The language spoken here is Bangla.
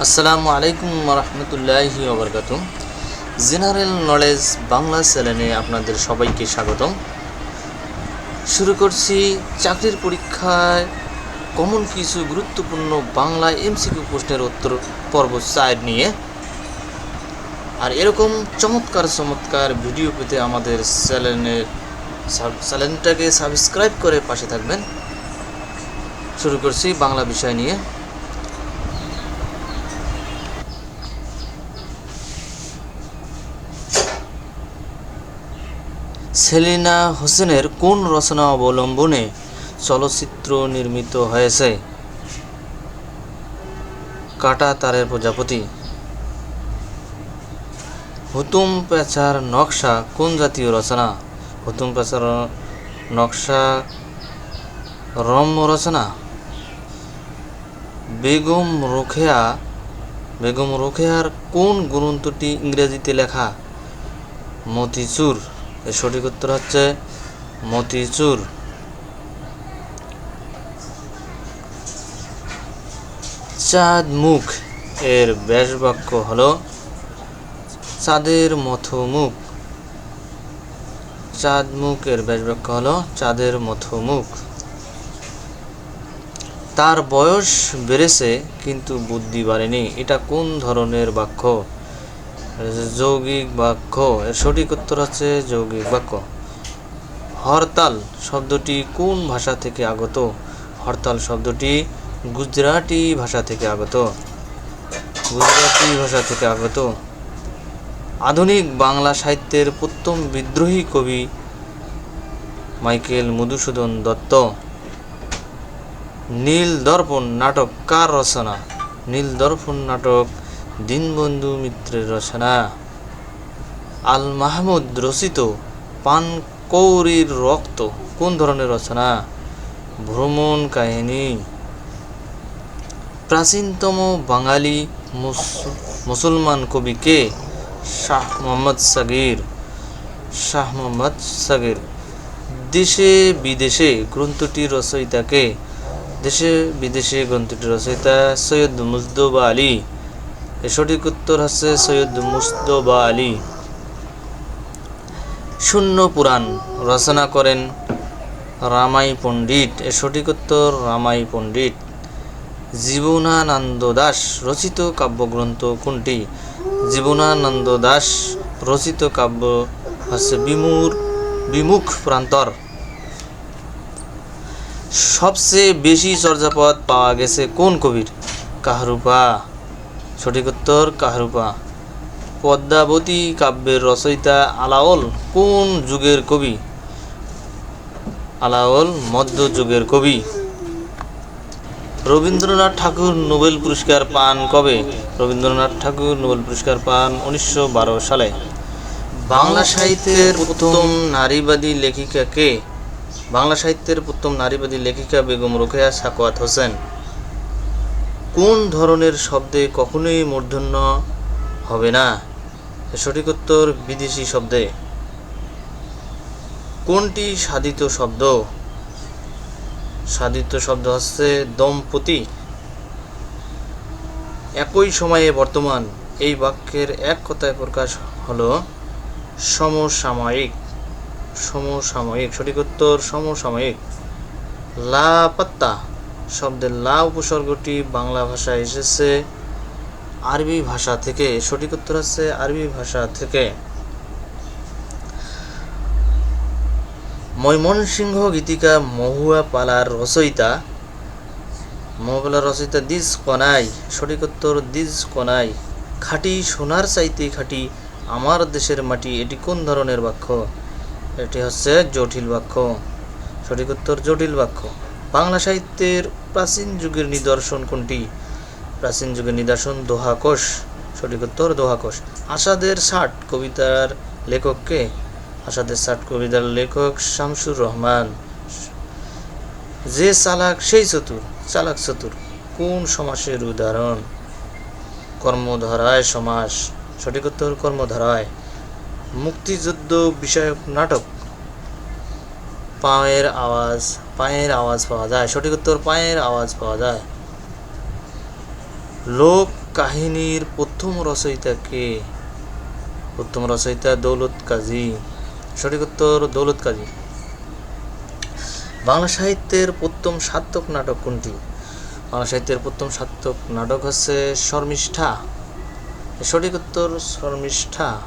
আসসালামু আলাইকুম রহমতুল্লাহি ওবরকাত জেনারেল নলেজ বাংলা চ্যানেলে আপনাদের সবাইকে স্বাগতম। শুরু করছি চাকরির পরীক্ষায়। কমন কিছু গুরুত্বপূর্ণ বাংলা এমসিকিউ প্রশ্নের উত্তর পর্ব চার নিয়ে। আর এরকম চমৎকার চমৎকার ভিডিও পেতে আমাদের চ্যানেলের চ্যানেলটাকে সাবস্ক্রাইব করে পাশে থাকবেন। শুরু করছি বাংলা বিষয় নিয়ে। সেলিনা হোসেনের কোন রচনা অবলম্বনে চলচ্চিত্র নির্মিত হয়েছে? কাটা তারের প্রজাপতি। হুতুম পেঁচার নকশা কোন জাতীয় রচনা? হুতুম পেঁচার নকশা রম্য রচনা? বেগম রোকেয়া, বেগম রোকেয়ার কোন গ্রন্থটি ইংরেজিতে লেখা? মতিচুর। এর সঠিক উত্তর হচ্ছে মতিচুর চাঁদ মুখ এর ব্যাসবাক্য হলো চাঁদের মতো মুখ চাঁদ মুখ এর ব্যাসবাক্য হলো চাঁদের মতো মুখ তার বয়স বেড়েছে, কিন্তু বুদ্ধি বাড়েনি। এটা কোন ধরনের বাক্য? যৌগিক বাক্য, এর সঠিক উত্তর হচ্ছে যৌগিক বাক্য। হরতাল শব্দটি কোন ভাষা থেকে আগত? হরতাল শব্দটি গুজরাটি ভাষা থেকে আগত। গুজরাটি ভাষা থেকে আগত। আধুনিক বাংলা সাহিত্যের প্রথম বিদ্রোহী কবি মাইকেল মধুসূদন দত্ত। নীল দর্পণ নাটক কার রচনা? নীল দর্পণ নাটক দীনবন্ধু মিত্রের রচনা। আল মাহমুদ রচিত পান কৌরির রক্ত, কোন ধরনের রচনা? ভ্রমণ কাহিনী। প্রাচীনতম বাঙালি মুস- মুসলমান কবি কে? শাহ মোহাম্মদ সাগির। শাহ মোহাম্মদ সাগির। দেশে বিদেশে গ্রন্থটির রচয়িতাকে দেশে বিদেশে গ্রন্থটির রচয়িতা সৈয়দ মুজদবা আলী। এর সঠিক উত্তর হচ্ছে সৈয়দ মুস্তবা আলী। শূন্য পুরাণ রচনা করেন রামাই পণ্ডিত। এর সঠিক উত্তর রামাই পণ্ডিত। জীবনানন্দ দাস রচিত কাব্যগ্রন্থ কোনটি? জীবনানন্দ দাস রচিত কাব্য হচ্ছে বিমুর, বিমুখ প্রান্তর। সবচেয়ে বেশি চর্যাপদ পাওয়া গেছে কোন কবির? কাহরুপা। সঠিক উত্তর কাহরূপা। পদ্মাবতী কাব্যের রচয়িতা আলাওল কোন যুগের কবি? আলাওল মধ্যযুগের কবি। রবীন্দ্রনাথ ঠাকুর নোবেল পুরস্কার পান কবে? রবীন্দ্রনাথ ঠাকুর নোবেল পুরস্কার পান উনিশশো বারো সালে। বাংলা সাহিত্যের প্রথম নারীবাদী লেখিকা কে? বাংলা সাহিত্যের প্রথম নারীবাদী লেখিকা বেগম রোকেয়া সাকোয়াত হোসেন। কোন ধরনের শব্দে কখনোই মূর্ধন্য হবে না? সঠিক উত্তর বিদেশি শব্দে। কোনটি সাধিত শব্দ? সাধিত শব্দ হচ্ছে দম্পতি। একই সময়ে বর্তমান এই বাক্যের এক কথায় প্রকাশ হলো সমসাময়িক। সমসাময়িক, সঠিক উত্তর সমসাময়িক। লাপাত্তা শব্দের লা উপসর্গটি বাংলা ভাষায় এসেছে। আরবি ভাষা থেকে, সঠিক উত্তর হচ্ছে আরবি ভাষা থেকে। ময়মনসিংহ গীতিকা মহুয়া পালার রচয়িতা। মহুপালার রচয়িতা দিজ কনাই, সঠিক উত্তর দিজ কনাই। খাঁটি সোনার চাইতে খাঁটি আমার দেশের মাটি, এটি কোন ধরনের বাক্য? এটি হচ্ছে জটিল বাক্য। সঠিক উত্তর জটিল বাক্য। বাংলা সাহিত্যের প্রাচীন যুগের নিদর্শন কোনটি? প্রাচীন যুগের নিদর্শন দোহাকোষ, সঠিক উত্তর দোহাকোষ। আসাদের ষাট কবিতার লেখককে আসাদের ষাট কবিতার লেখক শামসুর রহমান। যে চালাক সেই চতুর, চালাক চতুর, কোন সমাসের উদাহরণ? কর্মধারায় সমাস, সঠিক উত্তর কর্মধারায়। মুক্তিযুদ্ধ বিষয়ক নাটক পায়ের আওয়াজ পায়ের আওয়াজ পাওয়া যায়। সঠিক উত্তর, পায়ের আওয়াজ পাওয়া যায়। লোক কাহিনীর প্রথম রচয়িতা কে? প্রথম রচয়িতা দৌলত কাজী। সঠিক উত্তর, দৌলত কাজী। বাংলা সাহিত্যের প্রথম সার্থক নাটক কোনটি? বাংলা সাহিত্যের প্রথম সার্থক নাটক হচ্ছে শর্মিষ্ঠা। সঠিক উত্তর, শর্মিষ্ঠা।